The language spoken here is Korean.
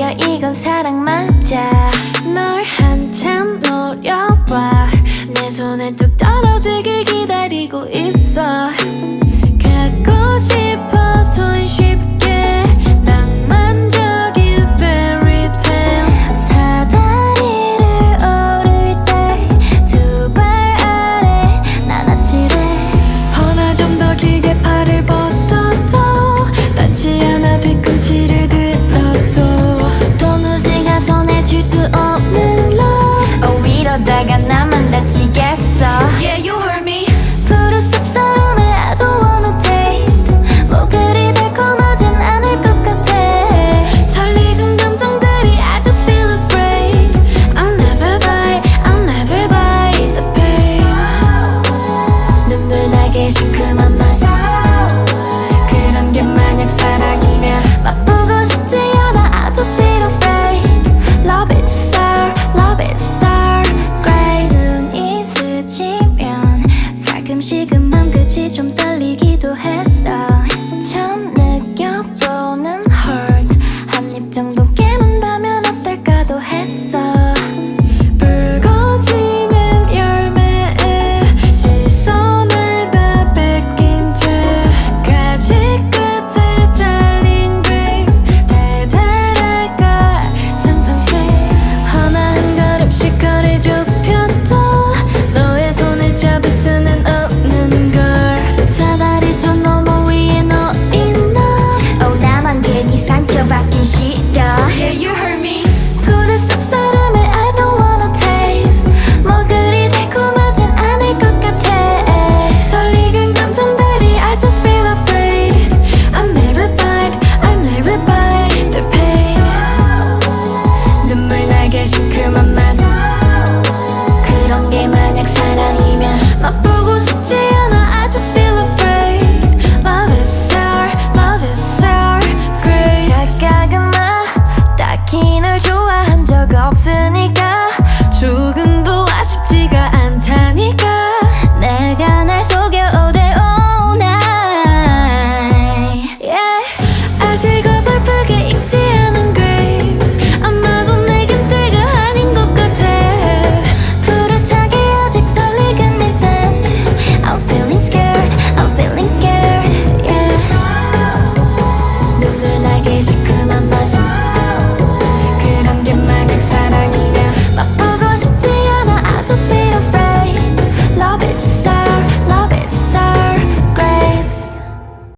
보여 이건 사랑 맞아. 널 한참 노려봐. 내 손에 뚝 떨어지길 기다리고 있어. 갖고 가끔씩은 맘 끝이 좀 떨리기도 했어. 처음